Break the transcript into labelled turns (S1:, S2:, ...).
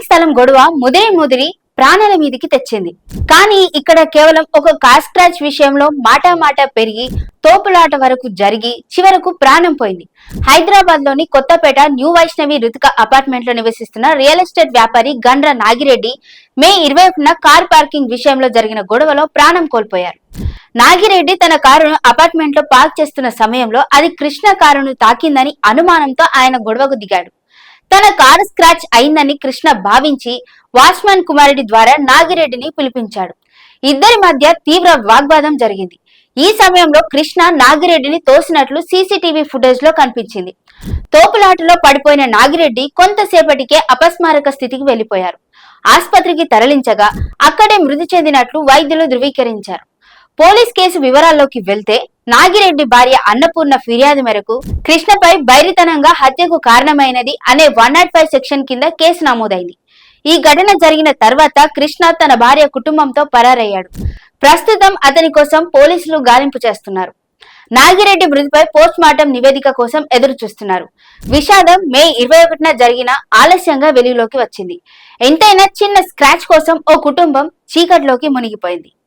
S1: Parking స్థలం గొడవ ముదిరి ముదిరి ప్రాణాల మీదికి తెచ్చింది. కానీ ఇక్కడ కేవలం ఒక కార్ స్క్రాచ్ విషయంలో మాటా మాట పెరిగి తోపులాట వరకు జరిగి చివరకు ప్రాణం పోయింది. హైదరాబాద్లోని కొత్తపేట న్యూ వైష్ణవి రుతిక అపార్ట్మెంట్లో నివసిస్తున్న రియల్ ఎస్టేట్ వ్యాపారి గండ్ర నాగిరెడ్డి మే ఇరవై ఒకటిన కార్ పార్కింగ్ విషయంలో జరిగిన గొడవలో ప్రాణం కోల్పోయారు. నాగిరెడ్డి తన కారును అపార్ట్మెంట్లో పార్క్ చేస్తున్న సమయంలో అది కృష్ణ కారును తాకిందని అనుమానంతో ఆయన గొడవకు దిగాడు. తన కారు స్క్రాచ్ అయిందని కృష్ణ భావించి వాచ్మాన్ కుమారుడి ద్వారా నాగిరెడ్డిని పిలిపించాడు. ఇద్దరి మధ్య తీవ్ర వాగ్వాదం జరిగింది. ఈ సమయంలో కృష్ణ నాగిరెడ్డిని తోసినట్లు సీసీటీవీ ఫుటేజ్లో కనిపించింది. తోపులాటలో పడిపోయిన నాగిరెడ్డి కొంతసేపటికే అపస్మారక స్థితికి వెళ్ళిపోయారు ఆసుపత్రికి తరలించగా అక్కడే మృతి చెందినట్లు వైద్యులు ధృవీకరించారు. పోలీస్ కేసు వివరాల్లోకి వెళ్తే నాగిరెడ్డి భార్య అన్నపూర్ణ ఫిర్యాదు మేరకు కృష్ణపై బైరితనంగా హత్యకు కారణమైనది అనే వన్ నాట్ ఫైవ్ సెక్షన్ కింద కేసు నమోదైంది. ఈ ఘటన జరిగిన తర్వాత కృష్ణ తన భార్య కుటుంబంతో పరారయ్యాడు. ప్రస్తుతం అతని కోసం పోలీసులు గాలింపు చేస్తున్నారు. నాగిరెడ్డి మృతిపై పోస్ట్ మార్టం నివేదిక కోసం ఎదురు చూస్తున్నారు విషాదం మే ఇరవై ఒకటిన జరిగిన ఆలస్యంగా వెలుగులోకి వచ్చింది. ఎంతైనా చిన్న స్క్రాచ్ కోసం ఓ కుటుంబం చీకట్లోకి మునిగిపోయింది.